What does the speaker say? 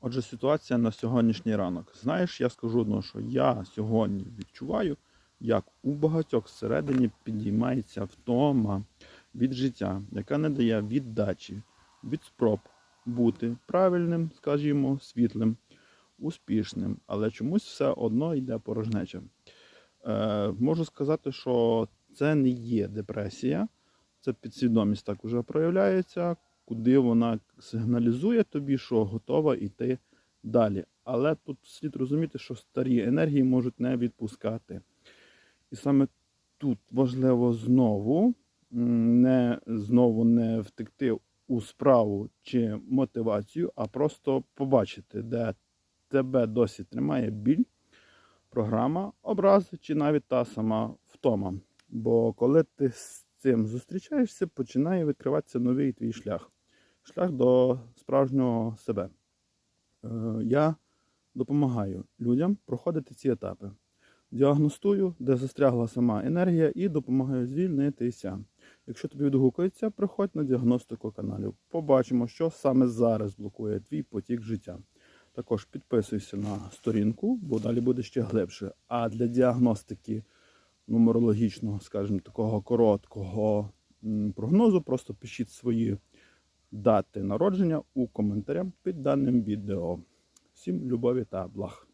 Отже, ситуація на сьогоднішній ранок. Знаєш, я скажу одно, що я сьогодні відчуваю, як у багатьох всередині підіймається втома від життя, яка не дає віддачі, від спроб бути правильним, скажімо, світлим, успішним, але чомусь все одно йде порожнеча. Е, можу сказати, що це не є депресія, це підсвідомість так уже проявляється, куди вона сигналізує тобі, що готова йти далі. Але тут слід розуміти, що старі енергії можуть не відпускати. І саме тут важливо знову не знову не втекти у справу чи мотивацію, а просто побачити, де тебе досі тримає біль, програма, образи чи навіть та сама втома. Бо коли ти з цим зустрічаєшся, починає відкриватися новий твій шлях шлях до справжнього себе. Е, Я допомагаю людям проходити ці етапи. Діагностую, де застрягла сама енергія, і допомагаю звільнитися. Якщо тобі відгукується, приходь на діагностику каналів. Побачимо, що саме зараз блокує твій потік життя. Також підписуйся на сторінку, бо далі буде ще глибше. А для діагностики нумерологічного, скажімо, такого короткого прогнозу, просто пишіть свої дати народження у коментарях під даним відео. Всім любові та благ.